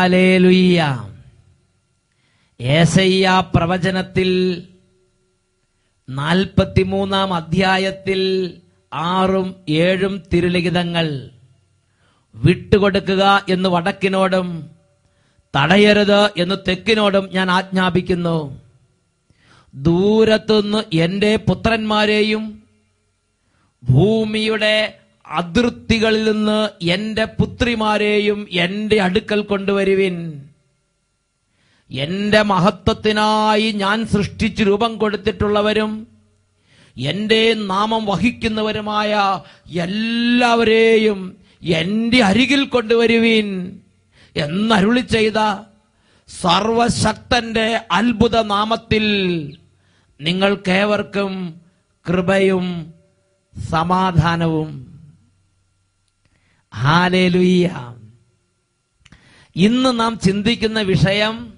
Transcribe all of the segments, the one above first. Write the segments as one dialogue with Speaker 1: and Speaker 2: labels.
Speaker 1: Hallelujah ഏസയ്യ പ്രവചനത്തിൽ നാൽപ്പത്തിമൂന്നാം അധ്യായത്തിൽ ആറും ഏഴും തിരുലിഖിതങ്ങൾ. വിട്ടുകൊടുക്കുക എന്ന് വടക്കിനോടും തടയരുത് എന്ന് തെക്കിനോടും ഞാൻ ആജ്ഞാപിക്കുന്നു. ദൂരത്തുനിന്ന് എന്റെ പുത്രന്മാരെയും ഭൂമിയുടെ അതിർത്തികളിൽ നിന്ന് എന്റെ പുത്രിമാരെയും എന്റെ അടുക്കൽ കൊണ്ടുവരുവിൻ. എന്റെ മഹത്വത്തിനായി ഞാൻ സൃഷ്ടിച്ച് രൂപം കൊടുത്തിട്ടുള്ളവരും എന്റെ നാമം വഹിക്കുന്നവരുമായ എല്ലാവരെയും എന്റെ അരികിൽ കൊണ്ടുവരുവിൻ എന്നരുളി ചെയ്ത സർവശക്തന്റെ അത്ഭുത നാമത്തിൽ നിങ്ങൾക്കേവർക്കും കൃപയും സമാധാനവും. ഹാലേലുയ്യ ഇന്ന് നാം ചിന്തിക്കുന്ന വിഷയം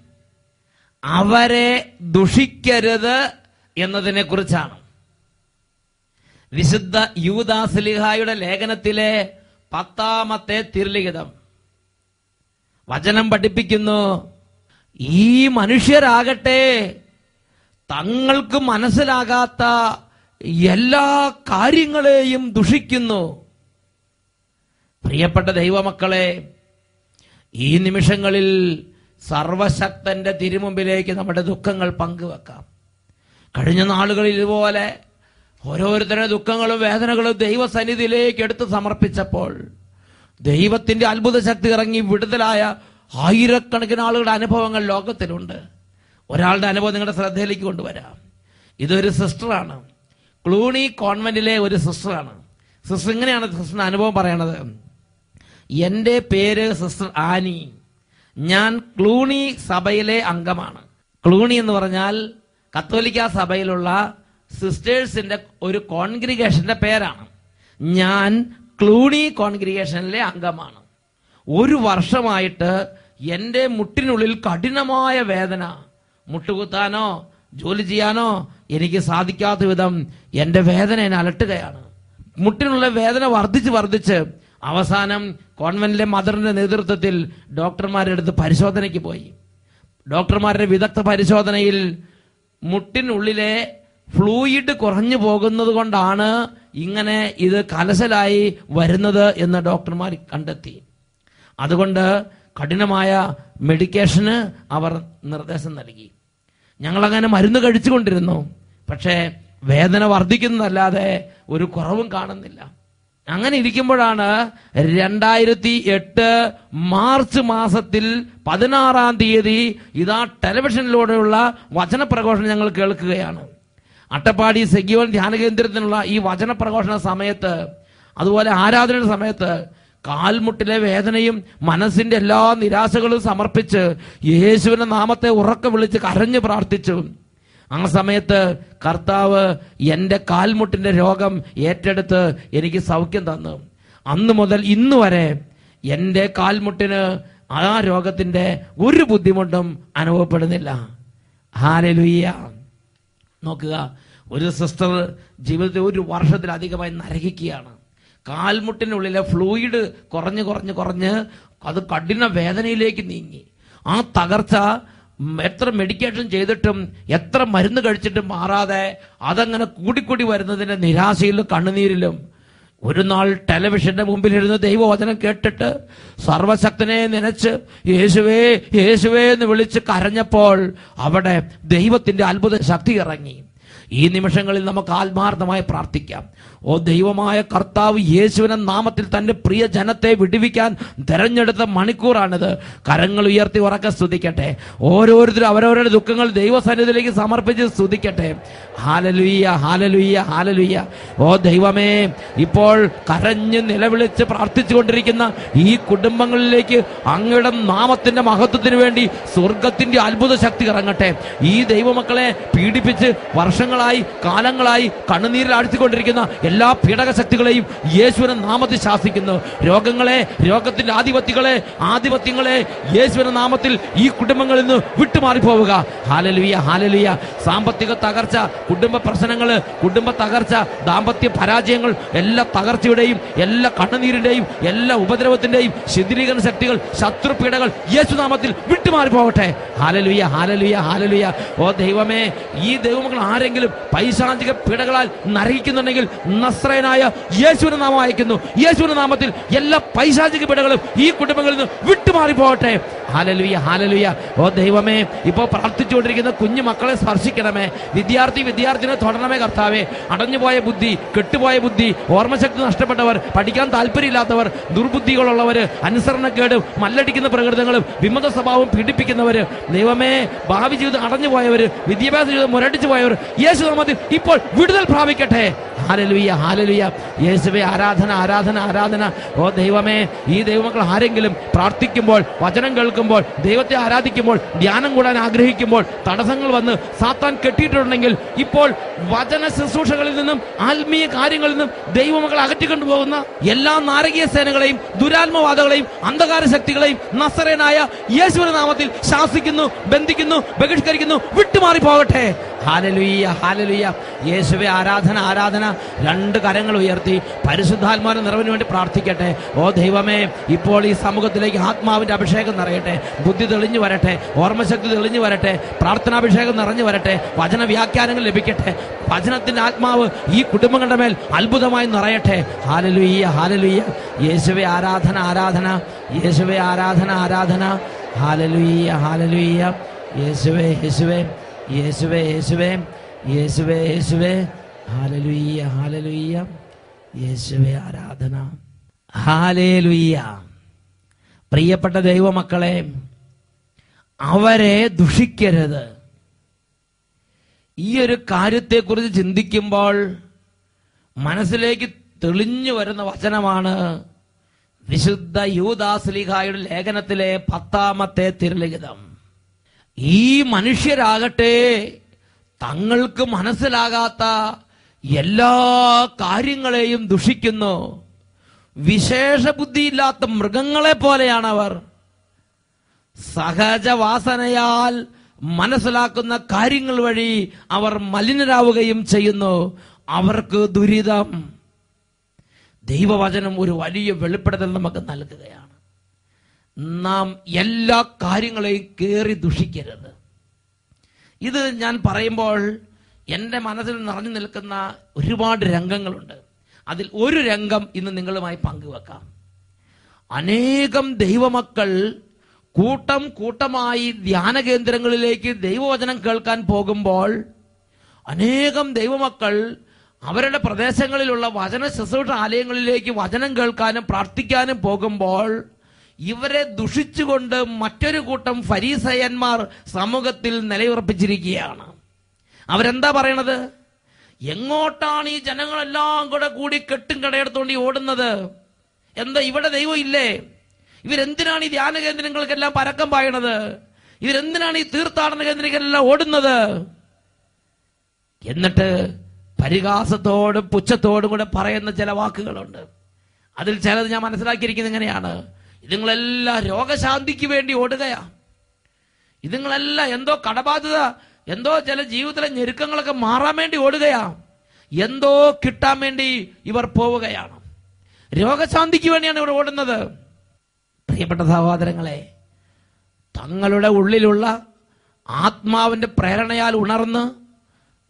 Speaker 1: അവരെ ദുഷിക്കരുത് എന്നതിനെ കുറിച്ചാണ് വിശുദ്ധ യൂദാസ്ലിഹായുടെ ലേഖനത്തിലെ പത്താമത്തെ തിരുലിഖിതം. വചനം പഠിപ്പിക്കുന്നു ഈ മനുഷ്യരാകട്ടെ തങ്ങൾക്ക് മനസ്സിലാകാത്ത എല്ലാ കാര്യങ്ങളെയും ദുഷിക്കുന്നു. പ്രിയപ്പെട്ട ദൈവമക്കളെ ഈ നിമിഷങ്ങളിൽ സർവശക്തന്റെ തിരുമുമ്പിലേക്ക് നമ്മുടെ ദുഃഖങ്ങൾ പങ്കുവെക്കാം. കഴിഞ്ഞ നാളുകളിൽ ഇതുപോലെ ഓരോരുത്തരുടെ ദുഃഖങ്ങളും വേദനകളും ദൈവസന്നിധിയിലേക്ക് എടുത്ത് സമർപ്പിച്ചപ്പോൾ ദൈവത്തിന്റെ അത്ഭുത ശക്തി ഇറങ്ങി വിടുതലായ ആയിരക്കണക്കിന് ആളുകളുടെ അനുഭവങ്ങൾ ലോകത്തിലുണ്ട്. ഒരാളുടെ അനുഭവം നിങ്ങളുടെ ശ്രദ്ധയിലേക്ക് കൊണ്ടുവരാം. ഇതൊരു സിസ്റ്ററാണ്. ക്ലൂണി കോൺവെന്റിലെ ഒരു സിസ്റ്ററാണ്. സിസ്റ്റർ ഇങ്ങനെയാണ് സിസ്റ്ററിന്റെ അനുഭവം പറയണത്? എന്റെ പേര് സിസ്റ്റർ ആനി. ഞാൻ ക്ലൂണി സഭയിലെ അംഗമാണ്. ക്ലൂണി എന്ന് പറഞ്ഞാൽ കത്തോലിക്ക സഭയിലുള്ള സിസ്റ്റേഴ്സിന്റെ ഒരു കോൺഗ്രിഗേഷന്റെ പേരാണ്. ഞാൻ ക്ലൂണി കോൺഗ്രിഗേഷനിലെ അംഗമാണ്. ഒരു വർഷമായിട്ട് എന്റെ മുട്ടിനുള്ളിൽ കഠിനമായ വേദന. മുട്ടുകുത്താനോ ജോലി ചെയ്യാനോ എനിക്ക് സാധിക്കാത്ത വിധം എന്റെ വേദന എന്നെ അലട്ടുകയാണ്. മുട്ടിനുള്ള വേദന വർദ്ധിച്ച് വർദ്ധിച്ച് അവസാനം കോൺവെന്റിലെ മദറിന്റെ നേതൃത്വത്തിൽ ഡോക്ടർമാരുടെ അടുത്ത് പരിശോധനയ്ക്ക് പോയി. ഡോക്ടർമാരുടെ വിദഗ്ധ പരിശോധനയിൽ മുട്ടിനുള്ളിലെ ഫ്ലൂയിഡ് കുറഞ്ഞു പോകുന്നത് കൊണ്ടാണ് ഇങ്ങനെ ഇത് കലശലായി വരുന്നത് എന്ന് ഡോക്ടർമാർ കണ്ടെത്തി. അതുകൊണ്ട് കഠിനമായ മെഡിക്കേഷന് അവർ നിർദ്ദേശം നൽകി. ഞങ്ങളങ്ങനെ മരുന്ന് കഴിച്ചുകൊണ്ടിരുന്നു. പക്ഷേ വേദന വർദ്ധിക്കുന്നതല്ലാതെ ഒരു കുറവും കാണുന്നില്ല. അങ്ങനെ ഇരിക്കുമ്പോഴാണ് രണ്ടായിരത്തി എട്ട് മാർച്ച് മാസത്തിൽ പതിനാറാം തീയതി ഇതാ ടെലിവിഷനിലൂടെയുള്ള വചനപ്രഘോഷണം ഞങ്ങൾ കേൾക്കുകയാണ്. അട്ടപ്പാടി സെഗ്യോൻ ധ്യാന കേന്ദ്രത്തിനുള്ള ഈ വചനപ്രഘോഷണ സമയത്ത് അതുപോലെ ആരാധനയുടെ സമയത്ത് കാൽമുട്ടിലെ വേദനയും മനസ്സിന്റെ എല്ലാ നിരാശകളും സമർപ്പിച്ച് യേശുവിന്റെ നാമത്തെ ഉറക്കെ വിളിച്ച് കരഞ്ഞു പ്രാർത്ഥിച്ചു. ആ സമയത്ത് കർത്താവ് എന്റെ കാൽമുട്ടിന്റെ രോഗം ഏറ്റെടുത്ത് എനിക്ക് സൗഖ്യം തന്നു. അന്ന് മുതൽ ഇന്ന് വരെ എന്റെ കാൽമുട്ടിന് ആ രോഗത്തിന്റെ ഒരു ബുദ്ധിമുട്ടും അനുഭവപ്പെടുന്നില്ല. ഹാലലുയ്യ നോക്കുക ഒരു സിസ്റ്റർ ജീവിതത്തിൽ ഒരു വർഷത്തിലധികമായി നരകിക്കുകയാണ്. കാൽമുട്ടിനുള്ളിലെ ഫ്ലൂയിഡ് കുറഞ്ഞ് കുറഞ്ഞ് കുറഞ്ഞ് അത് കഠിന വേദനയിലേക്ക് നീങ്ങി. ആ തകർച്ച എത്ര മെഡിക്കേഷൻ ചെയ്തിട്ടും എത്ര മരുന്ന് കഴിച്ചിട്ടും മാറാതെ അതങ്ങനെ കൂടിക്കൂടി വരുന്നതിന്റെ നിരാശയിലും കണ്ണുനീരിലും ഒരു നാൾ ടെലിവിഷന്റെ മുമ്പിലിരുന്ന് ദൈവവചനം കേട്ടിട്ട് സർവശക്തനെ നനച്ച് യേശുവേ യേശുവേ എന്ന് വിളിച്ച് കരഞ്ഞപ്പോൾ അവിടെ ദൈവത്തിന്റെ അത്ഭുത ശക്തി ഇറങ്ങി. ഈ നിമിഷങ്ങളിൽ നമുക്ക് ആത്മാർത്ഥമായി പ്രാർത്ഥിക്കാം. ഓ ദൈവമായ കർത്താവ് യേശുവിനെ നാമത്തിൽ തന്റെ പ്രിയ ജനത്തെ വിടുവിക്കാൻ തെരഞ്ഞെടുത്ത മണിക്കൂറാണിത്. കരങ്ങൾ ഉയർത്തി ഉറക്കെ സ്തുതിക്കട്ടെ. ഓരോരുത്തരും അവരവരുടെ ദുഃഖങ്ങൾ ദൈവസന്നിധിയിലേക്ക് സമർപ്പിച്ച് സ്തുതിക്കട്ടെ. ഹാലലുയ്യ ഹാലലുയ്യ ഹാലലുയ്യ. ഓ ദൈവമേ ഇപ്പോൾ കരഞ്ഞ് നിലവിളിച്ച് പ്രാർത്ഥിച്ചു കൊണ്ടിരിക്കുന്ന ഈ കുടുംബങ്ങളിലേക്ക് അങ്ങയുടെ നാമത്തിന്റെ മഹത്വത്തിന് വേണ്ടി സ്വർഗത്തിന്റെ അത്ഭുത ശക്തി ഇറങ്ങട്ടെ ഈ ദൈവമക്കളെ പീഡിപ്പിച്ച് വർഷങ്ങളായി കാലങ്ങളായി കണ്ണുനീരിൽ ആഴ്ത്തിക്കൊണ്ടിരിക്കുന്ന എല്ലാ പീഡക ശക്തികളെയും യേശുവിന്റെ നാമത്തിൽ ശാസിക്കുന്നു. രോഗങ്ങളെ രോഗത്തിന്റെ ആധിപത്യങ്ങളെ ആധിപത്യങ്ങളെ യേശുവിന്റെ നാമത്തിൽ ഈ കുടുംബങ്ങളിൽ നിന്ന് വിട്ടുമാറിപ്പോവുക. ഹാലലുയ ഹാലലുയ സാമ്പത്തിക തകർച്ച കുടുംബ പ്രശ്നങ്ങൾ കുടുംബ തകർച്ച ദാമ്പത്യ പരാജയങ്ങൾ എല്ലാ തകർച്ചയുടെയും എല്ലാ കണ്ണുനീരിന്റെയും എല്ലാ ഉപദ്രവത്തിന്റെയും ശിഥിലീകരണ ശക്തികൾ ശത്രുപീഡകൾ യേശുനാമത്തിൽ വിട്ടുമാറിപ്പോകട്ടെ. ഹാലലുയ ഹാലലുയ ഹാലലുയ ഓ ദൈവമേ ഈ ദൈവമക്കൾ ആരെങ്കിലും പൈശാചിക പീഡകളാൽ നരകിക്കുന്നുണ്ടെങ്കിൽ നസ്രയനായ യേശുവിന്റെ നാമം അയക്കുന്നു യേശുവിന്റെ നാമത്തിൽ എല്ലാ പൈശാചിക പിടകളും ഈ കുടുംബങ്ങളിൽ നിന്ന് വിട്ടുമാറി പോകട്ടെ ഹാലലുയ ഹാലലുയ ഓ ദൈവമേ ഇപ്പോൾ പ്രാർത്ഥിച്ചുകൊണ്ടിരിക്കുന്ന കുഞ്ഞു മക്കളെ സ്പർശിക്കണമേ. വിദ്യാർത്ഥി വിദ്യാർത്ഥിനെ തുടരണമേ കർത്താവേ. അടഞ്ഞുപോയ ബുദ്ധി കെട്ടുപോയ ബുദ്ധി ഓർമ്മശക്തി നഷ്ടപ്പെട്ടവർ പഠിക്കാൻ താല്പര്യമില്ലാത്തവർ ദുർബുദ്ധികളുള്ളവർ അനുസരണക്കേടും മല്ലടിക്കുന്ന പ്രകൃതങ്ങളും വിമത സ്വഭാവം പീഡിപ്പിക്കുന്നവര് ദൈവമേ ഭാവി ജീവിതം അടഞ്ഞുപോയവര് വിദ്യാഭ്യാസ ജീവിതം മുരടിച്ചു പോയവർ യേശു ഇപ്പോൾ വിടുതൽ പ്രാപിക്കട്ടെ. ഹാലലുയ്യ ഹാലലുയ്യ യേശുവെ ആരാധന ആരാധന ആരാധന. ഓ ദൈവമേ ഈ ദൈവമക്കൾ ആരെങ്കിലും പ്രാർത്ഥിക്കുമ്പോൾ വചനം കേൾക്കുമ്പോൾ ദൈവത്തെ ആരാധിക്കുമ്പോൾ ധ്യാനം കൂടാൻ ആഗ്രഹിക്കുമ്പോൾ തടസ്സങ്ങൾ വന്ന് സാത്താൻ കെട്ടിയിട്ടുണ്ടെങ്കിൽ ഇപ്പോൾ വചന ശുശ്രൂഷകളിൽ നിന്നും ആത്മീയ കാര്യങ്ങളിൽ നിന്നും ദൈവമക്കൾ അകറ്റിക്കൊണ്ടുപോകുന്ന എല്ലാ നാരകീയ സേനകളെയും ദുരാത്മവാദകളെയും അന്ധകാര ശക്തികളെയും നസറേനായ യേശുവിന്റെ നാമത്തിൽ ശാസിക്കുന്നു ബന്ധിക്കുന്നു ബഹിഷ്കരിക്കുന്നു വിട്ടുമാറി പോകട്ടെ ഹാലലുയ്യ ഹാലലുയ്യ യേശുവെ ആരാധന ആരാധന. രണ്ട് കരങ്ങൾ ഉയർത്തി. പരിശുദ്ധാത്മാവിന്റെ നിറവിന് വേണ്ടി പ്രാർത്ഥിക്കട്ടെ. ഓ ദൈവമേ ഇപ്പോൾ ഈ സമൂഹത്തിലേക്ക് ആത്മാവിന്റെ അഭിഷേകം നിറയട്ടെ. ബുദ്ധി തെളിഞ്ഞു വരട്ടെ. ഓർമ്മശക്തി തെളിഞ്ഞു വരട്ടെ. പ്രാർത്ഥനാഭിഷേകം നിറഞ്ഞു വരട്ടെ. വചന വ്യാഖ്യാനങ്ങൾ ലഭിക്കട്ടെ. വചനത്തിന്റെ ആത്മാവ് ഈ കുടുംബങ്ങളുടെ മേൽ അത്ഭുതമായി നിറയട്ടെ. ഹാലലുയ്യ ഹാലലുയ്യ യേശുവെ ആരാധന ആരാധന. യേശുവെ ആരാധന ആരാധന. ഹാലലുയ്യ ഹാലലുയ്യ യേശുവേ യേശുവേ. യേശുവേ യേശുവേ യേശുവേ യേശുവേ. ഹാലലുയ്യ ഹാലലുയ്യ. യേശുവേ ആരാധന. ഹാലേലുയ്യ. പ്രിയപ്പെട്ട ദൈവമക്കളെ അവരെ ദുഷിക്കരുത്. ഈ ഒരു കാര്യത്തെക്കുറിച്ച് ചിന്തിക്കുമ്പോൾ മനസ്സിലേക്ക് തെളിഞ്ഞു വരുന്ന വചനമാണ് വിശുദ്ധ യൂദാസ്ലിഹായുടെ ലേഖനത്തിലെ പത്താമത്തെ തിരുലിഖിതം. ഈ മനുഷ്യരാകട്ടെ തങ്ങൾക്ക് മനസ്സിലാകാത്ത എല്ലാ കാര്യങ്ങളെയും ദുഷിക്കുന്നു. വിശേഷ ബുദ്ധിയില്ലാത്ത മൃഗങ്ങളെ പോലെയാണ് അവർ സഹജവാസനയാൽ മനസ്സിലാക്കുന്ന കാര്യങ്ങൾ വഴി അവർ മലിനരാവുകയും ചെയ്യുന്നു. അവർക്ക് ദുരിതം. ദൈവവചനം ഒരു വലിയ വെളിപ്പെടുത്തൽ നമുക്ക് നൽകുകയാണ്. നാം എല്ലാ കാര്യങ്ങളെയും കയറി ദുഷിക്കരുത്. ഇത് ഞാൻ പറയുമ്പോൾ എന്റെ മനസ്സിൽ നിറഞ്ഞു നിൽക്കുന്ന ഒരുപാട് രംഗങ്ങളുണ്ട്. അതിൽ ഒരു രംഗം ഇന്ന് നിങ്ങളുമായി പങ്കുവെക്കാം. അനേകം ദൈവമക്കൾ കൂട്ടം കൂട്ടമായി ധ്യാന കേന്ദ്രങ്ങളിലേക്ക് ദൈവവചനം കേൾക്കാൻ പോകുമ്പോൾ അനേകം ദൈവമക്കൾ അവരുടെ പ്രദേശങ്ങളിലുള്ള വചന ശുശ്രൂഷ ആലയങ്ങളിലേക്ക് വചനം കേൾക്കാനും പ്രാർത്ഥിക്കാനും പോകുമ്പോൾ ഇവരെ ദുഷിച്ചുകൊണ്ട് മറ്റൊരു കൂട്ടം ഫരീസയന്മാർ സമൂഹത്തിൽ നിലയുറപ്പിച്ചിരിക്കുകയാണ്. അവരെന്താ പറയണത്? എങ്ങോട്ടാണ് ഈ ജനങ്ങളെല്ലാം കൂടെ കൂടി കെട്ടും കടയെടുത്തോണ്ട് ഓടുന്നത്? എന്താ ഇവിടെ ദൈവം ഇല്ലേ? ഇവരെന്തിനാണ് ഈ ധ്യാന കേന്ദ്രങ്ങൾക്കെല്ലാം പരക്കം പായണത്? ഇവരെന്തിനാണ് ഈ തീർത്ഥാടന കേന്ദ്രങ്ങളെല്ലാം ഓടുന്നത്? എന്നിട്ട് പരിഹാസത്തോടും പുച്ഛത്തോടും കൂടെ പറയുന്ന ചില വാക്കുകളുണ്ട്. അതിൽ ചിലത് ഞാൻ മനസ്സിലാക്കിയിരിക്കുന്നത് എങ്ങനെയാണ്? ഇതുങ്ങളെല്ലാം രോഗശാന്തിക്ക് വേണ്ടി ഓടുകയാ. ഇതുങ്ങളെല്ലാം എന്തോ കടബാധ്യത എന്തോ ചില ജീവിതത്തിലെ ഞെരുക്കങ്ങളൊക്കെ മാറാൻ വേണ്ടി ഓടുകയാ. എന്തോ കിട്ടാൻ വേണ്ടി ഇവർ പോവുകയാണ്. രോഗശാന്തിക്ക് വേണ്ടിയാണ് ഇവർ ഓടുന്നത്. പ്രിയപ്പെട്ട സഹോദരങ്ങളെ തങ്ങളുടെ ഉള്ളിലുള്ള ആത്മാവിന്റെ പ്രേരണയാൽ ഉണർന്ന്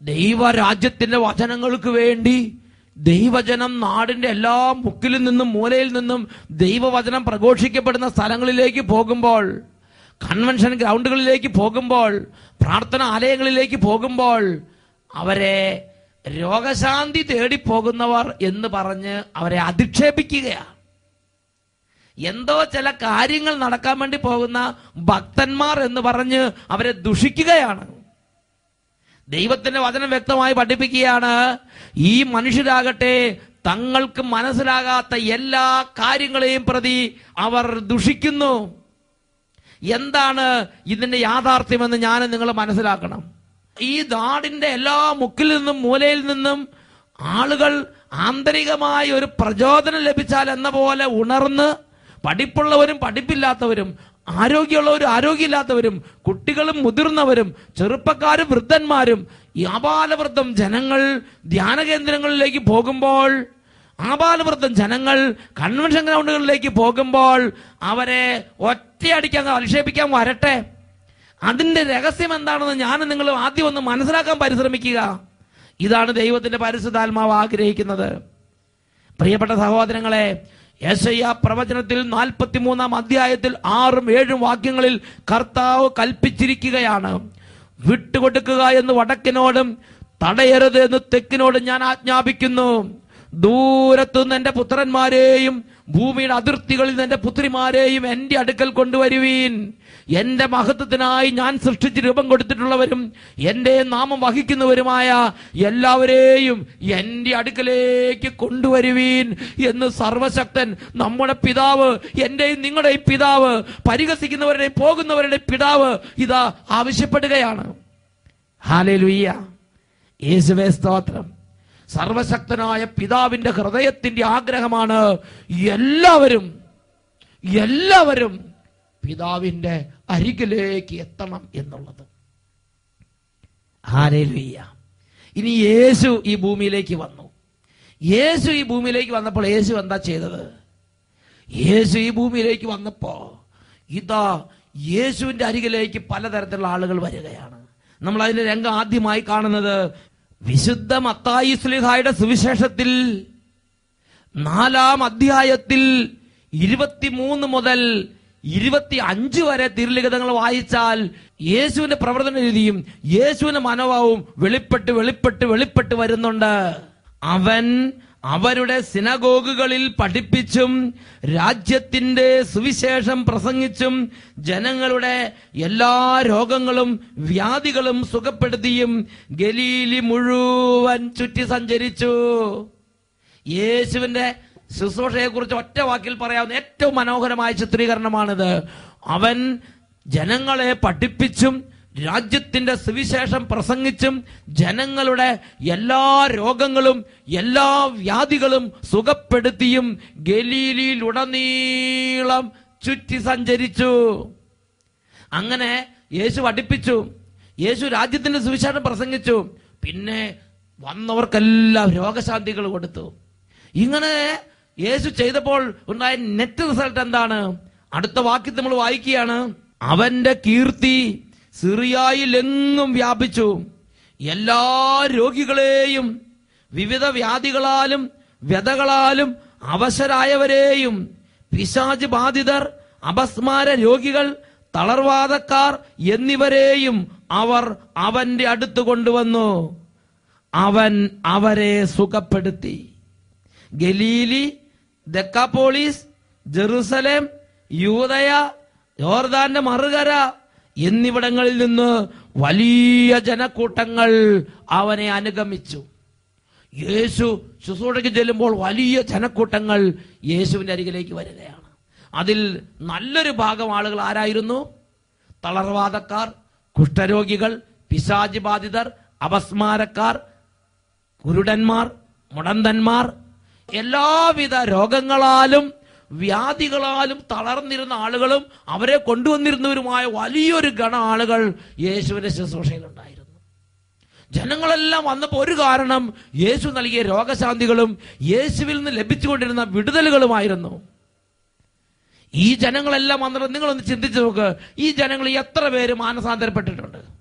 Speaker 1: ദൈവരാജ്യത്തിന്റെ വചനങ്ങൾക്ക് വേണ്ടി ദൈവജനം നാടിന്റെ എല്ലാ മുക്കിലും നിന്നും മൂലയിൽ നിന്നും ദൈവവചനം പ്രഘോഷിക്കപ്പെടുന്ന സ്ഥലങ്ങളിലേക്ക് പോകുമ്പോൾ കൺവെൻഷൻ ഗ്രൗണ്ടുകളിലേക്ക് പോകുമ്പോൾ പ്രാർത്ഥന ആലയങ്ങളിലേക്ക് പോകുമ്പോൾ അവരെ രോഗശാന്തി തേടിപ്പോകുന്നവർ എന്ന് പറഞ്ഞ് അവരെ അധിക്ഷേപിക്കുകയാണ്. എന്തോ ചില കാര്യങ്ങൾ നടക്കാൻ വേണ്ടി പോകുന്ന ഭക്തന്മാർ എന്ന് പറഞ്ഞ് അവരെ ദുഷിക്കുകയാണ്. ദൈവത്തിന്റെ വചനം വ്യക്തമായി പഠിപ്പിക്കുകയാണ് ഈ മനുഷ്യരാകട്ടെ തങ്ങൾക്ക് മനസ്സിലാകാത്ത എല്ലാ കാര്യങ്ങളെയും പ്രതി അവർ ദുഷിക്കുന്നു. എന്താണ് ഇതിന്റെ യാഥാർത്ഥ്യമെന്ന് ഞാൻ നിങ്ങൾ മനസ്സിലാക്കണം. ഈ നാടിന്റെ എല്ലാ മുക്കിൽ നിന്നും മൂലയിൽ നിന്നും ആളുകൾ ആന്തരികമായ ഒരു പ്രചോദനം ലഭിച്ചാൽ എന്ന പോലെ ഉണർന്ന് പഠിപ്പുള്ളവരും പഠിപ്പില്ലാത്തവരും ആരോഗ്യമുള്ളവരും ആരോഗ്യമില്ലാത്തവരും കുട്ടികളും മുതിർന്നവരും ചെറുപ്പക്കാരും വൃദ്ധന്മാരും ഈ ആപാലവൃദ്ധം ജനങ്ങൾ ധ്യാന കേന്ദ്രങ്ങളിലേക്ക് പോകുമ്പോൾ ആപാലവൃദ്ധം ജനങ്ങൾ കൺവെൻഷൻ ഗ്രൗണ്ടുകളിലേക്ക് പോകുമ്പോൾ അവരെ ഒറ്റയടിക്കാൻ അധിക്ഷേപിക്കാൻ വരട്ടെ. അതിന്റെ രഹസ്യം എന്താണെന്ന് ഞാൻ നിങ്ങൾ ആദ്യം ഒന്ന് മനസ്സിലാക്കാൻ പരിശ്രമിക്കുക. ഇതാണ് ദൈവത്തിന്റെ പരിശുദ്ധാത്മാവ് ആഗ്രഹിക്കുന്നത്. പ്രിയപ്പെട്ട സഹോദരങ്ങളെ യേശയ്യ പ്രവചനത്തിൽ നാൽപ്പത്തിമൂന്നാം അധ്യായത്തിൽ ആറും ഏഴും വാക്യങ്ങളിൽ കർത്താവ് കൽപ്പിച്ചിരിക്കുകയാണ്. വിട്ടുകൊടുക്കുക എന്ന് വടക്കിനോടും തടയരുത് എന്ന് തെക്കിനോടും ഞാൻ ആജ്ഞാപിക്കുന്നു. ദൂരത്തുനിന്ന് എന്റെ പുത്രന്മാരെയും ഭൂമിയുടെ അതിർത്തികളിൽ നിന്ന് എന്റെ പുത്രിമാരെയും എന്റെ അടുക്കൽ കൊണ്ടുവരുവീൻ. എന്റെ മഹത്വത്തിനായി ഞാൻ സൃഷ്ടിച്ച് രൂപം കൊടുത്തിട്ടുള്ളവരും എന്റെ നാമം വഹിക്കുന്നവരുമായ എല്ലാവരെയും എന്റെ അടുക്കലേക്ക് കൊണ്ടുവരുവീൻ എന്ന് സർവശക്തൻ നമ്മുടെ പിതാവ് എന്റെയും നിങ്ങളുടെയും പിതാവ് പരിഹസിക്കുന്നവരുടെയും പോകുന്നവരുടെ പിതാവ് ഇതാ ആവശ്യപ്പെടുകയാണ്. യേശുവേ സ്തോത്രം. സർവശക്തനായ പിതാവിന്റെ ഹൃദയത്തിന്റെ ആഗ്രഹമാണ് എല്ലാവരും എല്ലാവരും പിതാവിന്റെ അരികിലേക്ക് എത്തണം എന്നുള്ളത്. ഹാലേലുയ്യ ഇനി യേശു ഈ ഭൂമിയിലേക്ക് വന്നു. യേശു ഈ ഭൂമിയിലേക്ക് വന്നപ്പോൾ യേശു എന്താ ചെയ്തത്? യേശു ഈ ഭൂമിയിലേക്ക് വന്നപ്പോ ഇതാ യേശുവിന്റെ അരികിലേക്ക് പലതരത്തിലുള്ള ആളുകൾ വരികയാണ്. നമ്മൾ അതിന്റെ രംഗം ആദ്യമായി കാണുന്നത് വിശുദ്ധ മത്തായി സ്ലിഹായുടെ സുവിശേഷത്തിൽ നാലാം അധ്യായത്തിൽ ഇരുപത്തിമൂന്ന് മുതൽ ഇരുപത്തി അഞ്ച് വരെ തിരുലിഖിതങ്ങൾ വായിച്ചാൽ യേശുവിന്റെ പ്രവർത്തന രീതിയും യേശുവിന്റെ മനോഭാവവും വെളിപ്പെട്ട് വെളിപ്പെട്ട് വെളിപ്പെട്ട് വരുന്നുണ്ട്. അവൻ അവരുടെ സിനഗോഗുകളിൽ പഠിപ്പിച്ചും രാജ്യത്തിന്റെ സുവിശേഷം പ്രസംഗിച്ചും ജനങ്ങളുടെ എല്ലാ രോഗങ്ങളും വ്യാധികളും സുഖപ്പെടുത്തിയും ഗലീലി മുഴുവൻ ചുറ്റി സഞ്ചരിച്ചു. യേശുവിന്റെ ശുശ്രൂഷയെ കുറിച്ച് ഒറ്റ വാക്കിൽ പറയാവുന്ന ഏറ്റവും മനോഹരമായ ചിത്രീകരണമാണിത്. അവൻ ജനങ്ങളെ പഠിപ്പിച്ചും രാജ്യത്തിന്റെ സുവിശേഷം പ്രസംഗിച്ചും ജനങ്ങളുടെ എല്ലാ രോഗങ്ങളും എല്ലാ വ്യാധികളും സുഖപ്പെടുത്തിയും ഗലീലിയിലുടനീളം ചുറ്റി സഞ്ചരിച്ചു. അങ്ങനെ യേശു പഠിപ്പിച്ചു യേശു രാജ്യത്തിന്റെ സുവിശേഷം പ്രസംഗിച്ചു പിന്നെ വന്നവർക്കെല്ലാം രോഗശാന്തികൾ കൊടുത്തു. ഇങ്ങനെ യേശു ചെയ്തപ്പോൾ ഉണ്ടായ നെറ്റ് റിസൾട്ട് എന്താണ്? അടുത്ത വാക്യത്തിൽ നമ്മൾ വായിക്കുകയാണ്. അവന്റെ കീർത്തി സിറിയായിലെങ്ങും വ്യാപിച്ചു. എല്ലാ രോഗികളെയും വിവിധ വ്യാധികളാലും വ്യതകളാലും അവശരായവരെയും പിശാജ് ബാധിതർ അപസ്മാര രോഗികൾ തളർവാദക്കാർ എന്നിവരെയും അവർ അവന്റെ അടുത്ത് കൊണ്ടുവന്നു. അവൻ അവരെ സുഖപ്പെടുത്തി. ഗലീലി ദക്കാപോളീസ് ജെറുസലേം യൂതയ യോർദാന്റെ മറുകര എന്നിവിടങ്ങളിൽ നിന്ന് വലിയ ജനക്കൂട്ടങ്ങൾ അവനെ അനുഗമിച്ചു. യേശു ശുശ്രൂഷയ്ക്ക് ചെല്ലുമ്പോൾ വലിയ ജനക്കൂട്ടങ്ങൾ യേശുവിന്റെ അരികിലേക്ക് വരികയാണ്. അതിൽ നല്ലൊരു ഭാഗം ആളുകൾ ആരായിരുന്നു? തളർവാദക്കാർ കുഷ്ഠരോഗികൾ പിശാചി ബാധിതർ അപസ്മാരക്കാർ കുരുടന്മാർ മുടന്തന്മാർ എല്ലാവിധ രോഗങ്ങളാലും വ്യാധികളാലും തളർന്നിരുന്ന ആളുകളും അവരെ കൊണ്ടുവന്നിരുന്നവരുമായ വലിയൊരു ഗണ ആളുകൾ യേശുവിന്റെ ശുശ്രൂഷയിലുണ്ടായിരുന്നു. ജനങ്ങളെല്ലാം വന്നപ്പോൾ ഒരു കാരണം യേശു നൽകിയ രോഗശാന്തികളും യേശുവിൽ നിന്ന് ലഭിച്ചുകൊണ്ടിരുന്ന വിടുതലുകളുമായിരുന്നു. ഈ ജനങ്ങളെല്ലാം വന്നിട്ട് നിങ്ങളൊന്ന് ചിന്തിച്ചു നോക്ക്. ഈ ജനങ്ങൾ എത്ര പേര് മാനസാന്തരപ്പെട്ടിട്ടുണ്ട്?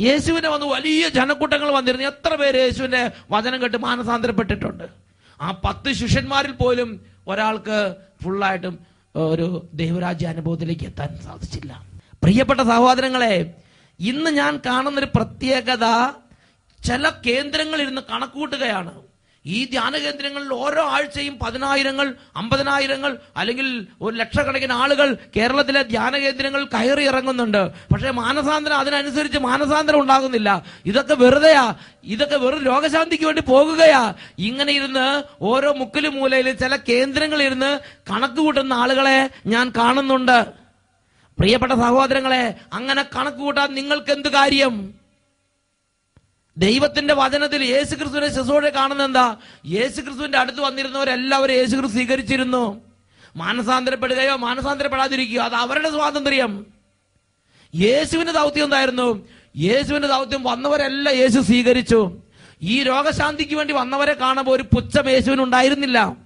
Speaker 1: യേശുവിനെ വന്ന് വലിയ ജനക്കൂട്ടങ്ങൾ വന്നിരുന്നു. എത്ര പേര് യേശുവിന്റെ വചനം കേട്ട് മാനസാന്തരപ്പെട്ടിട്ടുണ്ട്? ആ പത്ത് ശിഷ്യന്മാരിൽ പോലും ഒരാൾക്ക് ഫുള്ളായിട്ടും ഒരു ദൈവരാജ്യ അനുഭവത്തിലേക്ക് എത്താൻ സാധിച്ചില്ല. പ്രിയപ്പെട്ട സഹോദരങ്ങളെ ഇന്ന് ഞാൻ കാണുന്നൊരു പ്രത്യേകത ചില കേന്ദ്രങ്ങളിരുന്ന് കണക്കൂട്ടുകയാണ് ഈ ധ്യാന കേന്ദ്രങ്ങളിൽ ഓരോ ആഴ്ചയും പതിനായിരങ്ങൾ അമ്പതിനായിരങ്ങൾ അല്ലെങ്കിൽ ഒരു ലക്ഷക്കണക്കിന് ആളുകൾ കേരളത്തിലെ ധ്യാന കേന്ദ്രങ്ങൾ കയറി ഇറങ്ങുന്നുണ്ട്. പക്ഷേ മാനസാന്തരം അതിനനുസരിച്ച് മാനസാന്തരം ഉണ്ടാകുന്നില്ല. ഇതൊക്കെ വെറുതെയാ. ഇതൊക്കെ വെറും രോഗശാന്തിക്ക് വേണ്ടി പോകുകയാ. ഇങ്ങനെ ഇരുന്ന് ഓരോ മുക്കിലും മൂലയിൽ ചില കേന്ദ്രങ്ങളിരുന്ന് കണക്ക് കൂട്ടുന്ന ആളുകളെ ഞാൻ കാണുന്നുണ്ട്. പ്രിയപ്പെട്ട സഹോദരങ്ങളെ അങ്ങനെ കണക്ക് കൂട്ടാൻ നിങ്ങൾക്ക് എന്ത് കാര്യം? ദൈവത്തിന്റെ വചനത്തിൽ യേശു ക്രിസ്തുവിനെ ശിശുവോടെ കാണുന്ന എന്താ യേശു ക്രിസ്തുവിന്റെ അടുത്ത് വന്നിരുന്നവരെല്ലാവരും യേശു ക്രിസ്തു സ്വീകരിച്ചിരുന്നു. മാനസാന്തരപ്പെടുകയോ മാനസാന്തരപ്പെടാതിരിക്കുകയോ അത് അവരുടെ സ്വാതന്ത്ര്യം. യേശുവിന്റെ ദൗത്യം എന്തായിരുന്നു? യേശുവിന്റെ ദൗത്യം വന്നവരെല്ലാം യേശു സ്വീകരിച്ചു. ഈ രോഗശാന്തിക്ക് വേണ്ടി വന്നവരെ കാണുമ്പോൾ ഒരു പുച്ഛം യേശുവിന് ഉണ്ടായിരുന്നില്ല.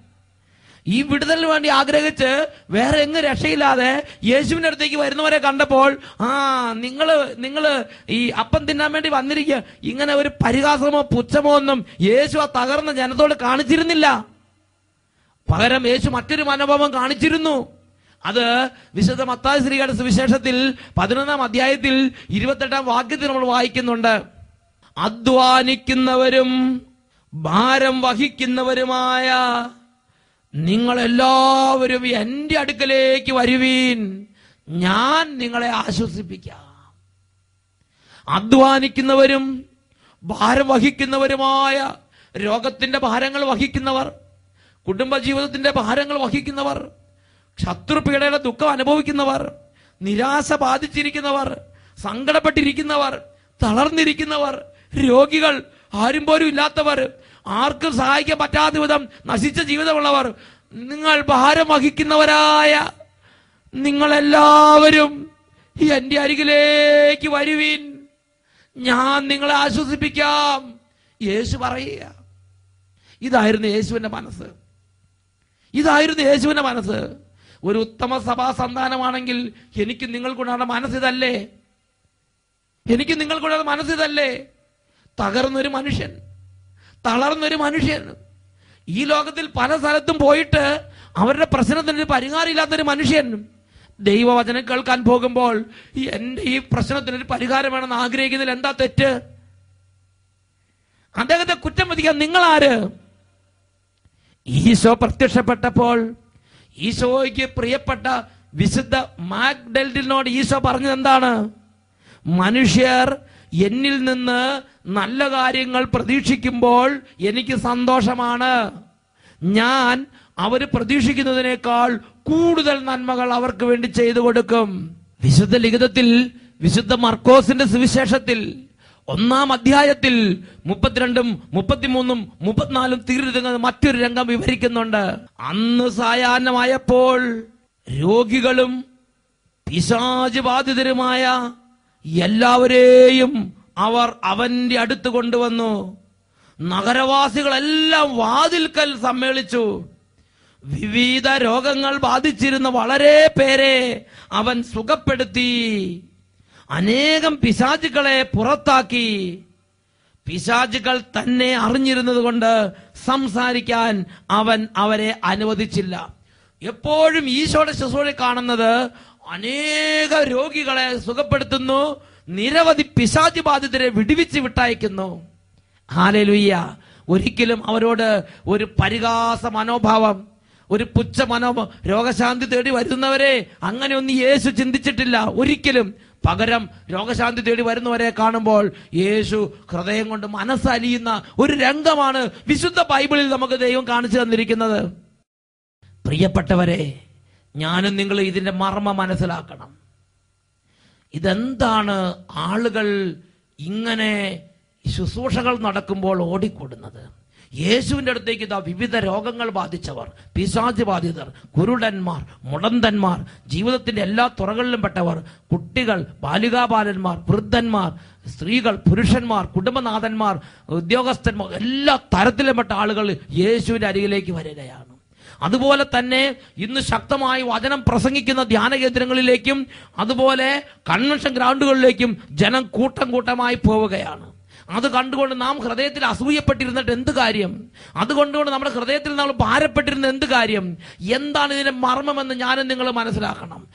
Speaker 1: ഈ വിടുതലിന് വേണ്ടി ആഗ്രഹിച്ച് വേറെ എങ്ങ് രക്ഷയില്ലാതെ യേശുവിന്റെ അടുത്തേക്ക് വരുന്നവരെ കണ്ടപ്പോൾ ആ നിങ്ങൾ നിങ്ങൾ ഈ അപ്പം തിന്നാൻ വേണ്ടി വന്നിരിക്കുക ഇങ്ങനെ ഒരു പരിഹാസമോ പുച്ഛമോ ഒന്നും യേശു ആ തകർന്ന ജനത്തോട് കാണിച്ചിരുന്നില്ല. പകരം യേശു മറ്റൊരു മനോഭാവം കാണിച്ചിരുന്നു. അത് വിശുദ്ധ മത്തായ ശ്രീയുടെ സുവിശേഷത്തിൽ പതിനൊന്നാം അധ്യായത്തിൽ ഇരുപത്തെട്ടാം വാക്യത്തിൽ നമ്മൾ വായിക്കുന്നുണ്ട്. അധ്വാനിക്കുന്നവരും ഭാരം വഹിക്കുന്നവരുമായ നിങ്ങളെല്ലാവരും എന്റെ അടുക്കലേക്ക് വരുവീൻ. ഞാൻ നിങ്ങളെ ആശ്വസിപ്പിക്കാം. അധ്വാനിക്കുന്നവരും ഭാരം വഹിക്കുന്നവരുമായ രോഗത്തിന്റെ ഭാരങ്ങൾ വഹിക്കുന്നവർ കുടുംബജീവിതത്തിന്റെ ഭാരങ്ങൾ വഹിക്കുന്നവർ ശത്രുപീഡയുടെ ദുഃഖം അനുഭവിക്കുന്നവർ നിരാശ ബാധിച്ചിരിക്കുന്നവർ സങ്കടപ്പെട്ടിരിക്കുന്നവർ തളർന്നിരിക്കുന്നവർ രോഗികൾ ആരും പോലും ഇല്ലാത്തവർ ആർക്കും സഹായിക്കാൻ പറ്റാത്ത വിധം നശിച്ച ജീവിതമുള്ളവർ നിങ്ങൾ ഭാരം വഹിക്കുന്നവരായ നിങ്ങളെല്ലാവരും എന്റെ അരികിലേക്ക് വരുവീൻ. ഞാൻ നിങ്ങളെ ആശ്വസിപ്പിക്കാം. യേശു പറയുക. ഇതായിരുന്നു യേശുവിന്റെ മനസ്സ്. ഇതായിരുന്നു യേശുവിന്റെ മനസ്സ്. ഒരു ഉത്തമ സഭാ സന്താനമാണെങ്കിൽ എനിക്ക് നിങ്ങൾക്കുണ്ടാകുന്ന മനസ്സിതല്ലേ എനിക്ക് നിങ്ങൾക്കുണ്ടാകുന്ന മനസ്സിതല്ലേ തകർന്നൊരു മനുഷ്യൻ. തളർന്നൊരു മനുഷ്യൻ. ഈ ലോകത്തിൽ പല സ്ഥലത്തും പോയിട്ട് അവരുടെ പ്രശ്നത്തിന് പരിഹാരമില്ലാത്തൊരു മനുഷ്യൻ. ദൈവവചനം കേൾക്കാൻ പോകുമ്പോൾ എന്റെ ഈ പ്രശ്നത്തിന് ഒരു പരിഹാരം വേണമെന്ന് ആഗ്രഹിക്കുന്നതിൽ എന്താ തെറ്റ്? അദ്ദേഹത്തെ കുറ്റം വിധിക്കാൻ നിങ്ങൾ ആര് ഈശോ പ്രത്യക്ഷപ്പെട്ടപ്പോൾ ഈശോയ്ക്ക് പ്രിയപ്പെട്ട വിശുദ്ധ മാഗ്ഡൽഡിനോട് ഈശോ പറഞ്ഞത് എന്താണ് മനുഷ്യർ എന്നിൽ നിന്ന് നല്ല കാര്യങ്ങൾ പ്രതീക്ഷിക്കുമ്പോൾ എനിക്ക് സന്തോഷമാണ്. ഞാൻ അവർ പ്രതീക്ഷിക്കുന്നതിനേക്കാൾ കൂടുതൽ നന്മകൾ അവർക്ക് വേണ്ടി ചെയ്തു കൊടുക്കും. വിശുദ്ധ ലിഖിതത്തിൽ വിശുദ്ധ മർക്കോസിന്റെ സുവിശേഷത്തിൽ ഒന്നാം അധ്യായത്തിൽ മുപ്പത്തിരണ്ടും മുപ്പത്തിമൂന്നും മുപ്പത്തിനാലും തീരുന്ന മറ്റൊരു രംഗം വിവരിക്കുന്നുണ്ട്. അന്ന് സായാഹ്നമായപ്പോൾ രോഗികളും പിശാച് ബാധിതരുമായ എല്ലാവരെയും അവർ അവന്റെ അടുത്ത് കൊണ്ടുവന്നു. നഗരവാസികളെല്ലാം വാതിൽക്കൽ സമ്മേളിച്ചു. വിവിധ രോഗങ്ങൾ ബാധിച്ചിരുന്ന വളരെ പേരെ അവൻ സുഖപ്പെടുത്തി. അനേകം പിശാചുക്കളെ പുറത്താക്കി. പിശാചുകൾ തന്നെ അറിഞ്ഞിരുന്നത് കൊണ്ട് സംസാരിക്കാൻ അവൻ അവരെ അനുവദിച്ചില്ല. എപ്പോഴും ഈശോയുടെ ശുശ്രൂഷ കാണുന്നത് അനേക രോഗികളെ സുഖപ്പെടുത്തുന്നു. നിരവധി പിശാചി ബാധിതരെ വിടുവിച്ച് വിട്ടയക്കുന്നു. ഹാലലുയ്യ. ഒരിക്കലും അവരോട് ഒരു പരിഹാസ മനോഭാവം ഒരു പുച്ഛ മനോഭാവം രോഗശാന്തി തേടി വരുന്നവരെ അങ്ങനെ ഒന്നും യേശു ചിന്തിച്ചിട്ടില്ല. ഒരിക്കലും പകരം രോഗശാന്തി തേടി വരുന്നവരെ കാണുമ്പോൾ യേശു ഹൃദയം കൊണ്ട് മനസ്സലിയുന്ന ഒരു രംഗമാണ് വിശുദ്ധ ബൈബിളിൽ നമുക്ക് ദൈവം കാണിച്ചു തന്നിരിക്കുന്നത്. പ്രിയപ്പെട്ടവരെ ഞാനും നിങ്ങൾ ഇതിന്റെ മർമ്മ മനസ്സിലാക്കണം. ഇതെന്താണ് ആളുകൾ ഇങ്ങനെ ശുശ്രൂഷകൾ നടക്കുമ്പോൾ ഓടിക്കൂടുന്നത്? യേശുവിന്റെ അടുത്തേക്ക് ഇതാ വിവിധ രോഗങ്ങൾ ബാധിച്ചവർ പിശാചി ബാധിതർ കുരുടന്മാർ മുടന്തന്മാർ ജീവിതത്തിന്റെ എല്ലാ തുറകളിലും പെട്ടവർ കുട്ടികൾ ബാലികാബാലന്മാർ വൃദ്ധന്മാർ സ്ത്രീകൾ പുരുഷന്മാർ കുടുംബനാഥന്മാർ ഉദ്യോഗസ്ഥന്മാർ എല്ലാ തരത്തിലും പെട്ട ആളുകൾ യേശുവിന്റെ അരികിലേക്ക് വരികയാണ്. അതുപോലെ തന്നെ ഇന്ന് ശക്തമായി വചനം പ്രസംഗിക്കുന്ന ധ്യാന കേന്ദ്രങ്ങളിലേക്കും അതുപോലെ കൺവെൻഷൻ ഗ്രൗണ്ടുകളിലേക്കും ജനം കൂട്ടം കൂട്ടമായി പോവുകയാണ്. അത് കണ്ടുകൊണ്ട് നാം ഹൃദയത്തിൽ അസൂയപ്പെട്ടിരുന്നിട്ട് എന്ത് കാര്യം? അതുകൊണ്ടുകൊണ്ട് നമ്മുടെ ഹൃദയത്തിൽ നമ്മൾ ഭാരപ്പെട്ടിരുന്ന എന്ത് കാര്യം? എന്താണ് ഇതിന്റെ മർമ്മമെന്ന് ഞാനും നിങ്ങൾ മനസ്സിലാക്കണം.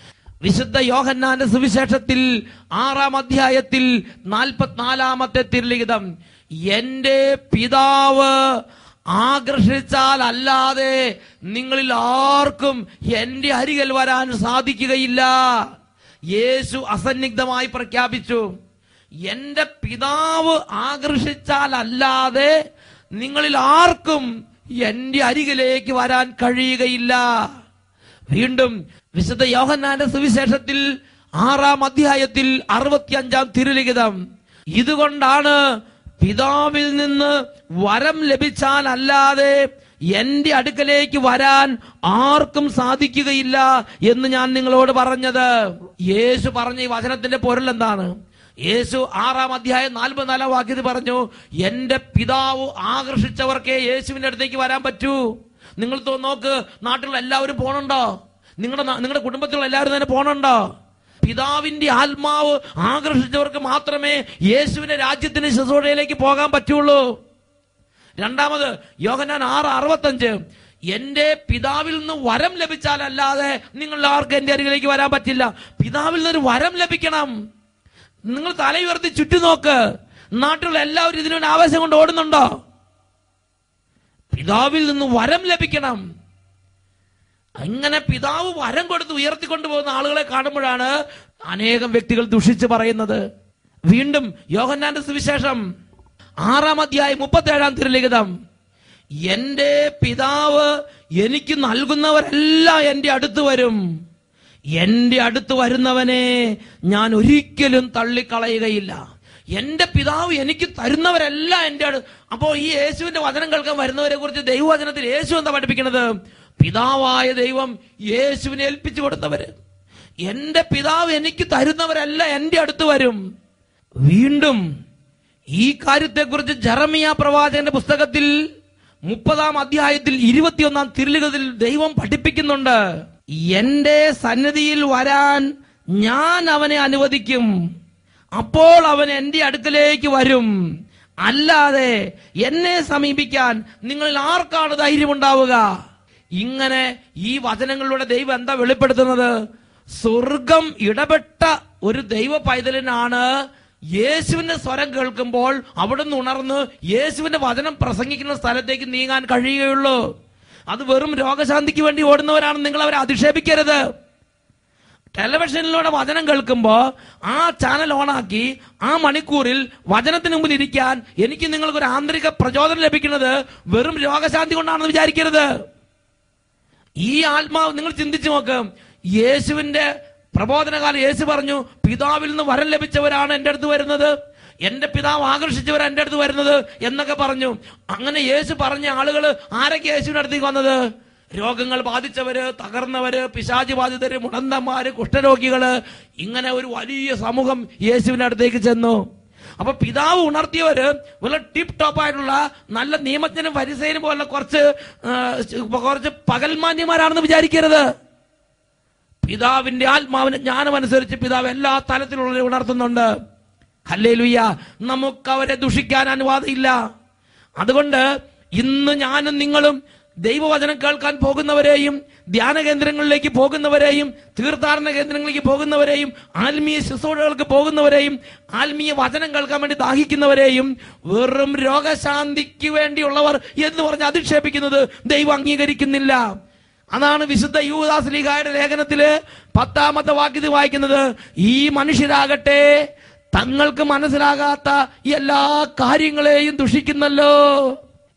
Speaker 1: വിശുദ്ധ യോഹന്നാന്റെ സുവിശേഷത്തിൽ ആറാം അധ്യായത്തിൽ നാൽപ്പത്തിനാലാമത്തെ തിരുലിഖിതം എന്റെ പിതാവ് ആകർഷിച്ചാൽ അല്ലാതെ നിങ്ങളിൽ ആർക്കും എന്റെ അരികിൽ വരാൻ സാധിക്കുകയില്ല. യേശു അസന്നിഗ്ധമായി പ്രഖ്യാപിച്ചു എന്റെ പിതാവ് ആകർഷിച്ചാൽ അല്ലാതെ നിങ്ങളിൽ ആർക്കും എന്റെ അരികിലേക്ക് വരാൻ കഴിയുകയില്ല. വീണ്ടും വിശുദ്ധ യോഹന്നാന്റെ സുവിശേഷത്തിൽ ആറാം അധ്യായത്തിൽ അറുപത്തിയഞ്ചാം തിരുലിഖിതം. ഇതുകൊണ്ടാണ് പിതാവിൽ നിന്ന് വരം ലഭിച്ചാൽ അല്ലാതെ എന്റെ അടുക്കലേക്ക് വരാൻ ആർക്കും സാധിക്കുകയില്ല എന്ന് ഞാൻ നിങ്ങളോട് പറഞ്ഞത്. യേശു പറഞ്ഞ ഈ വചനത്തിന്റെ പൊരുൾ എന്താണ്? യേശു ആറാം അധ്യായം നാൽപ്പത്തിനാലാം വാക്യത്തിൽ പറഞ്ഞു എന്റെ പിതാവ് ആകർഷിച്ചവർക്കേ യേശുവിന്റെ അടുത്തേക്ക് വരാൻ പറ്റൂ. നിങ്ങൾ നോക്ക് നാട്ടിലുള്ള എല്ലാവരും പോണുണ്ടോ? നിങ്ങളുടെ നിങ്ങളുടെ കുടുംബത്തിലുള്ള എല്ലാവരും തന്നെ പോണുണ്ടോ? പിതാവിന്റെ ആത്മാവ് ആകർഷിച്ചവർക്ക് മാത്രമേ യേശുവിന്റെ രാജ്യത്തിന് ശുശ്രൂഷയിലേക്ക് പോകാൻ പറ്റുള്ളൂ. രണ്ടാമത് യോഹന്നാൻ ആറ് അറുപത്തഞ്ച് എന്റെ പിതാവിൽ നിന്ന് വരം ലഭിച്ചാലല്ലാതെ നിങ്ങൾ ആർക്കും എന്റെ അരികിലേക്ക് വരാൻ പറ്റില്ല. പിതാവിൽ നിന്ന് ഒരു വരം ലഭിക്കണം. നിങ്ങൾ തലയുയർത്തി ചുറ്റി നോക്ക്. നാട്ടിലുള്ള എല്ലാവരും ഇതിനൊരു ആവേശം കൊണ്ട് ഓടുന്നുണ്ടോ? പിതാവിൽ നിന്ന് വരം ലഭിക്കണം. അങ്ങനെ പിതാവ് വരം കൊടുത്ത് ഉയർത്തിക്കൊണ്ടു പോകുന്ന ആളുകളെ കാണുമ്പോഴാണ് അനേകം വ്യക്തികൾ ദുഷിച്ച് പറയുന്നത്. വീണ്ടും യോഹന്നാന്റെ സുവിശേഷം ആറാം അധ്യായം മുപ്പത്തി ഏഴാം തിരുലിഖിതം. എന്റെ പിതാവ് എനിക്ക് നൽകുന്നവരെല്ലാം എന്റെ അടുത്ത് വരും. എന്റെ അടുത്ത് വരുന്നവനെ ഞാൻ ഒരിക്കലും തള്ളിക്കളയുകയില്ല. എന്റെ പിതാവ് എനിക്ക് തരുന്നവരെല്ലാം എന്റെ അടുത്ത് അപ്പോ ഈ യേശുവിന്റെ വചനം കേൾക്കാൻ വരുന്നവരെ കുറിച്ച് ദൈവവചനത്തിൽ യേശു എന്താ പഠിപ്പിക്കുന്നത്? പിതാവായ ദൈവം യേശുവിനെ ഏൽപ്പിച്ചു കൊടുത്തവര്. എന്റെ പിതാവ് എനിക്ക് തരുന്നവരല്ല എന്റെ അടുത്ത് വരും. വീണ്ടും ഈ കാര്യത്തെക്കുറിച്ച് ജറമിയ പ്രവാചകന്റെ പുസ്തകത്തിൽ മുപ്പതാം അധ്യായത്തിൽ ഇരുപത്തിയൊന്നാം തിരുലുകത്തിൽ ദൈവം പഠിപ്പിക്കുന്നുണ്ട്. എന്റെ സന്നിധിയിൽ വരാൻ ഞാൻ അവനെ അനുവദിക്കും. അപ്പോൾ അവൻ എന്റെ അടുക്കലേക്ക് വരും. അല്ലാതെ എന്നെ സമീപിക്കാൻ നിങ്ങളിൽ ആർക്കാണ് ധൈര്യമുണ്ടാവുക? ഇങ്ങനെ ഈ വചനങ്ങളിലൂടെ ദൈവം എന്താ വെളിപ്പെടുത്തുന്നത്? സ്വർഗം ഇടപെട്ട ഒരു ദൈവ പൈതലിനാണ് യേശുവിന്റെ സ്വരം കേൾക്കുമ്പോൾ അവിടുന്ന് ഉണർന്ന് യേശുവിന്റെ വചനം പ്രസംഗിക്കുന്ന സ്ഥലത്തേക്ക് നീങ്ങാൻ കഴിയുകയുള്ളൂ. അത് വെറും രോഗശാന്തിക്ക് വേണ്ടി ഓടുന്നവരാണ് നിങ്ങൾ അവരെ അധിക്ഷേപിക്കരുത്. ടെലിവിഷനിലൂടെ വചനം കേൾക്കുമ്പോൾ ആ ചാനൽ ഓണാക്കി ആ മണിക്കൂറിൽ വചനത്തിന് മുമ്പിൽ ഇരിക്കാൻ എനിക്ക് നിങ്ങൾക്ക് ഒരു ആന്തരിക പ്രചോദനം ലഭിക്കുന്നത് വെറും രോഗശാന്തി കൊണ്ടാണെന്ന് വിചാരിക്കരുത്. ഈ ആത്മാവ് നിങ്ങൾ ചിന്തിച്ചു നോക്ക്. യേശുവിന്റെ പ്രബോധനകാലം യേശു പറഞ്ഞു പിതാവിൽ നിന്ന് വരം ലഭിച്ചവരാണ് എന്റെ അടുത്ത് വരുന്നത്. എന്റെ പിതാവ് ആകർഷിച്ചവർ എന്റെ അടുത്ത് വരുന്നത് എന്നൊക്കെ പറഞ്ഞു. അങ്ങനെ യേശു പറഞ്ഞ ആളുകൾ ആരൊക്കെ യേശുവിന്റെ അടുത്തേക്ക് വന്നത്? രോഗങ്ങൾ ബാധിച്ചവര് തകർന്നവര് പിശാചി ബാധിതര് മുടന്തന്മാര് കുഷ്ഠരോഗികൾ. ഇങ്ങനെ ഒരു വലിയ സമൂഹം യേശുവിന്റെ അടുത്തേക്ക് ചെന്നു. അപ്പൊ പിതാവ് ഉണർത്തിയവര് വളരെ ടിപ് ടോപ്പ് ആയിട്ടുള്ള നല്ല നിയമജ്ഞനും വരിസേനും പോലുള്ള കുറച്ച് കുറച്ച് പകൽമാന്യന്മാരാണെന്ന് വിചാരിക്കരുത്. പിതാവിന്റെ ആത്മാവിന് ജ്ഞാനമനുസരിച്ച് പിതാവ് എല്ലാ തലത്തിലുള്ളവരെ ഉണർത്തുന്നുണ്ട്. ഹല്ലേലൂയ നമുക്ക് അവരെ ദുഷിക്കാൻ അനുവാദമില്ല. അതുകൊണ്ട് ഇന്ന് ഞാനും നിങ്ങളും ദൈവവചനം കേൾക്കാൻ പോകുന്നവരെയും ധ്യാന കേന്ദ്രങ്ങളിലേക്ക് പോകുന്നവരെയും തീർത്ഥാടന കേന്ദ്രങ്ങളിലേക്ക് പോകുന്നവരെയും ആത്മീയ ശുശ്രൂഷകൾക്ക് പോകുന്നവരെയും ആത്മീയ വചനം കേൾക്കാൻ വേണ്ടി ദാഹിക്കുന്നവരെയും വെറും രോഗശാന്തിക്ക് വേണ്ടിയുള്ളവർ എന്ന് പറഞ്ഞ് അധിക്ഷേപിക്കുന്നത് ദൈവം അംഗീകരിക്കുന്നില്ല. അതാണ് വിശുദ്ധ യൂദാസ് ലീഗായുടെ ലേഖനത്തിൽ പത്താമത്തെ വാക്യത്തിൽ വായിക്കുന്നത് ഈ മനുഷ്യരാകട്ടെ തങ്ങൾക്ക് മനസ്സിലാകാത്ത എല്ലാ കാര്യങ്ങളെയും ദുഷിക്കുന്നല്ലോ.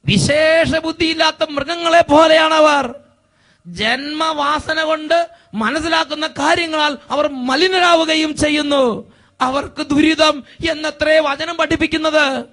Speaker 1: വിശേഷ ബുദ്ധിയില്ലാത്ത മൃഗങ്ങളെ പോലെയാണ് അവർ ജന്മവാസന കൊണ്ട് മനസ്സിലാക്കുന്ന കാര്യങ്ങളാൽ അവർ മലിനരാവുകയും ചെയ്യുന്നു. അവർക്ക് ദുരിതം എന്നത്രേ വചനം പഠിപ്പിക്കുന്നത്.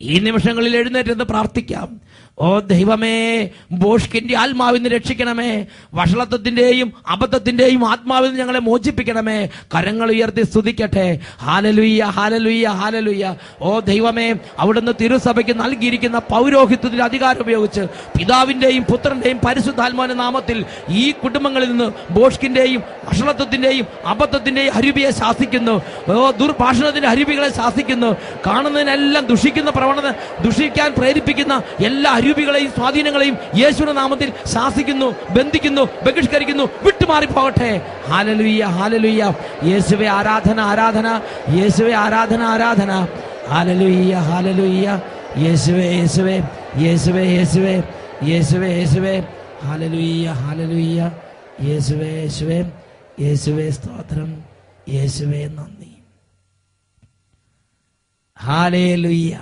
Speaker 1: ഈ നിമിഷങ്ങളിൽ എഴുന്നേറ്റ് പ്രാർത്ഥിക്കാം. ഓ ദൈവമേ ബോഷ്കിന്റെ ആത്മാവിന്ന് രക്ഷിക്കണമേ. വഷളത്വത്തിന്റെയും അബദ്ധത്തിന്റെയും ആത്മാവിൽ ഞങ്ങളെ മോചിപ്പിക്കണമേ. കരങ്ങൾ ഉയർത്തി സ്തുതിക്കട്ടെ. ഹാലലുയ്യ ഹാലലുയ്യ ഹാലലുയ്യ. ഓ ദൈവമേ അവിടുന്ന് തിരുസഭയ്ക്ക് നൽകിയിരിക്കുന്ന പൗരോഹിത്യത്തിന്റെ അധികാരം ഉപയോഗിച്ച് പിതാവിന്റെയും പുത്രന്റെയും പരിശുദ്ധാത്മാവിന്റെ നാമത്തിൽ ഈ കുടുംബങ്ങളിൽ നിന്ന് ബോഷ്കിന്റെയും വഷളത്വത്തിന്റെയും അബദ്ധത്തിന്റെയും അരുവിയെ ശാസിക്കുന്നു. ദുർഭാഷണത്തിന്റെ അരുവികളെ ശാസിക്കുന്നു. കാണുന്നതിനെല്ലാം ദുഷിക്കുന്ന പ്രവണത ദുഷിക്കാൻ പ്രേരിപ്പിക്കുന്ന എല്ലാ അരൂപികളെയും സ്വാധീനങ്ങളെയും യേശുവിന്റെ നാമത്തിൽ ശാസിക്കുന്നു ബന്ധിക്കുന്നു ബഹിഷ്കരിക്കുന്നു വിട്ടുമാറി പോകട്ടെ. ഹാലലുയ്യ ഹാലലുയ്യ യേശുവെ ആരാധന ആരാധന. യേശുവെ ആരാധന ആരാധന. ഹാലലുയ്യ ഹാലലുയ്യ യേശുവെ യേശുവെ. യേശുവെ യേശുവെ. യേശുവെ യേശുവെ. ഹാലലുയ്യ ഹാലലുയ്യ യേശുവേ യേശുവെ. യേശുവെ സ്തോത്രം. യേശുവേ നന്ദി. ഹാലേലുയ്യ.